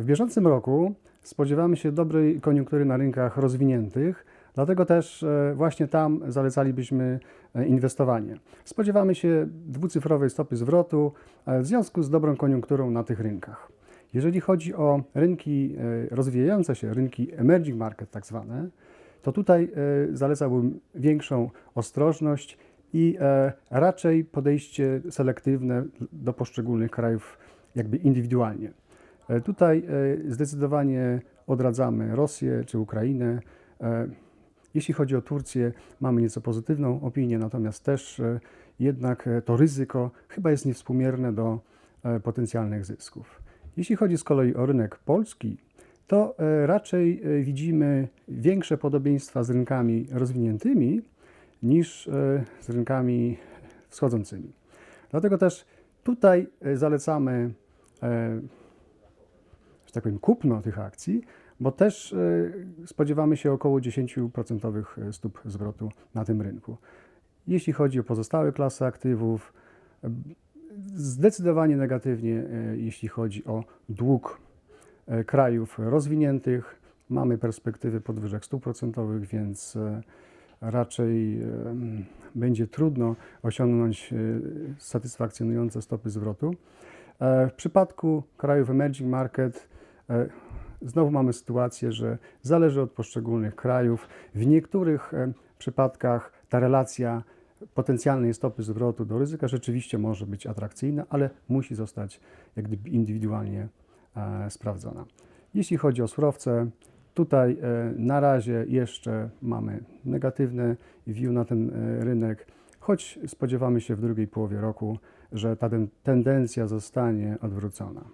W bieżącym roku spodziewamy się dobrej koniunktury na rynkach rozwiniętych, dlatego też e, właśnie tam zalecalibyśmy e, inwestowanie. Spodziewamy się dwucyfrowej stopy zwrotu e, w związku z dobrą koniunkturą na tych rynkach. Jeżeli chodzi o rynki rozwijające się, rynki emerging market tak zwane, to tutaj zalecałbym większą ostrożność i raczej podejście selektywne do poszczególnych krajów jakby indywidualnie. E, Tutaj e, zdecydowanie odradzamy Rosję czy Ukrainę. E, Jeśli chodzi o Turcję, mamy nieco pozytywną opinię, natomiast też jednak to ryzyko chyba jest niewspółmierne do potencjalnych zysków. Jeśli chodzi z kolei o rynek polski, to raczej widzimy większe podobieństwa z rynkami rozwiniętymi niż z rynkami wschodzącymi. Dlatego też tutaj zalecamy, że tak powiem, kupno tych akcji, bo też e, spodziewamy się około 10% stóp zwrotu na tym rynku. Jeśli chodzi o pozostałe klasy aktywów, e, zdecydowanie negatywnie, e, jeśli chodzi o dług e, krajów rozwiniętych. Mamy perspektywy podwyżek stóp procentowych, więc e, raczej będzie trudno osiągnąć e, satysfakcjonujące stopy zwrotu. E, W przypadku krajów emerging market e, znowu mamy sytuację, że zależy od poszczególnych krajów. W niektórych e, przypadkach ta relacja potencjalnej stopy zwrotu do ryzyka rzeczywiście może być atrakcyjna, ale musi zostać jak gdyby indywidualnie e, sprawdzona. Jeśli chodzi o surowce, tutaj e, na razie jeszcze mamy negatywne view na ten e, rynek, choć spodziewamy się w drugiej połowie roku, że ta ten- tendencja zostanie odwrócona.